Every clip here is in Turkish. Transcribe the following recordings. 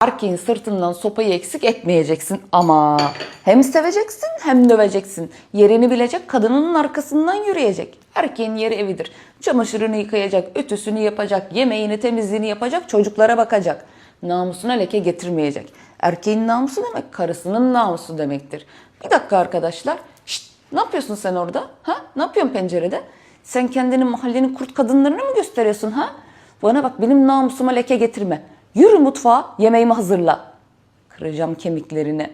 Erkeğin sırtından sopayı eksik etmeyeceksin ama hem seveceksin hem döveceksin. Yerini bilecek kadının arkasından yürüyecek. Erkeğin yeri evidir. Çamaşırını yıkayacak, ütüsünü yapacak, yemeğini temizliğini yapacak, çocuklara bakacak. Namusuna leke getirmeyecek. Erkeğin namusu demek karısının namusu demektir. Bir dakika arkadaşlar. Şşt, ne yapıyorsun sen orada? Ha? Ne yapıyorsun pencerede? Sen kendini mahallenin kurt kadınlarına mı gösteriyorsun ha? Bana bak benim namusuma leke getirme. Yürü mutfağa yemeğimi hazırla. Kıracağım kemiklerini.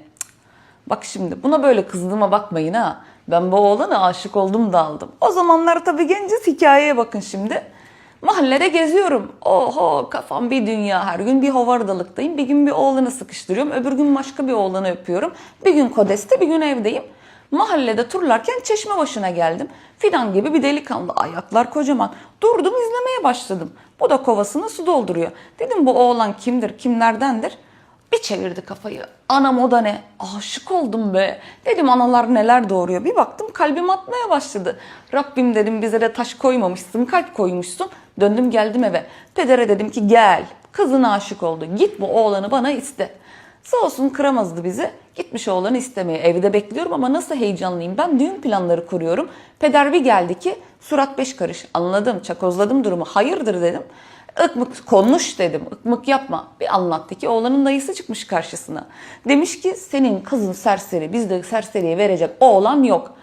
Bak şimdi buna böyle kızdığıma bakmayın ha. Ben bu oğlana aşık oldum da aldım. O zamanlar tabii genciz hikayeye bakın şimdi. Mahallede geziyorum. Oho kafam bir dünya. Her gün bir hovardalıktayım. Bir gün bir oğlanı sıkıştırıyorum. Öbür gün başka bir oğlanı öpüyorum. Bir gün kodeste bir gün evdeyim. Mahallede turlarken çeşme başına geldim. Fidan gibi bir delikanlı. Ayaklar kocaman. Durdum izlemeye başladım. Bu da kovasına su dolduruyor. Dedim bu oğlan kimdir, kimlerdendir? Bir çevirdi kafayı. Anam o da ne? Aşık oldum be. Dedim analar neler doğuruyor. Bir baktım kalbim atmaya başladı. Rabbim dedim bize de taş koymamışsın, kalp koymuşsun. Döndüm geldim eve. Pedere dedim ki gel. Kızına aşık oldu. Git bu oğlanı bana iste. Sağ olsun kıramazdı bizi. Gitmiş oğlanı istemeye. Evde bekliyorum ama nasıl heyecanlıyım. Ben düğün planları kuruyorum. Peder bir geldi ki surat beş karış. Anladım, çakozladım durumu. Hayırdır dedim. Ikmık konuş dedim. Ikmık yapma. Bir anlattı ki oğlanın dayısı çıkmış karşısına. Demiş ki senin kızın serseri bizde serseriye verecek oğlan yok.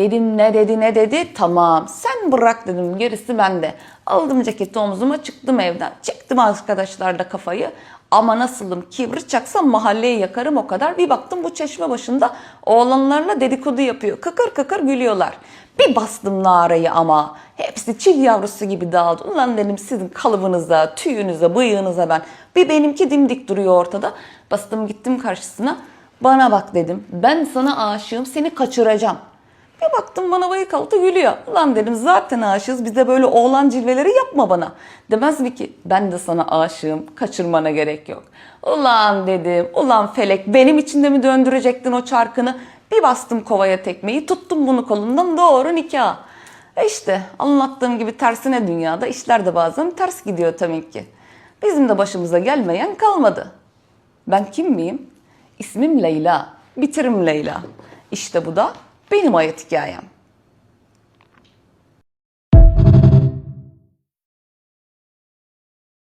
Dedim ne dedi ne dedi tamam sen bırak dedim gerisi bende. Aldım ceketi omzuma çıktım evden. Çektim arkadaşlarla kafayı. Ama nasılım kibrit çaksam mahalleyi yakarım o kadar. Bir baktım bu çeşme başında oğlanlarla dedikodu yapıyor. Kıkır kıkır gülüyorlar. Bir bastım narayı ama. Hepsi çil yavrusu gibi dağıldı. Ulan dedim sizin kalıbınıza, tüyünüze, bıyığınıza ben. Bir benimki dimdik duruyor ortada. Bastım gittim karşısına. Bana bak dedim. Ben sana aşığım seni kaçıracağım. Bir baktım bana bayık altı gülüyor. Ulan dedim zaten aşığız bize böyle oğlan cilveleri yapma bana. Demez mi ki ben de sana aşığım kaçırmana gerek yok. Ulan dedim ulan felek benim içinde mi döndürecektin o çarkını? Bir bastım kovaya tekmeyi tuttum bunu kolundan doğru nikah. E işte anlattığım gibi tersine dünyada işler de bazen ters gidiyor tabii ki. Bizim de başımıza gelmeyen kalmadı. Ben kim miyim? İsmim Leyla. Bitirim Leyla. İşte bu da benim hayat hikayem.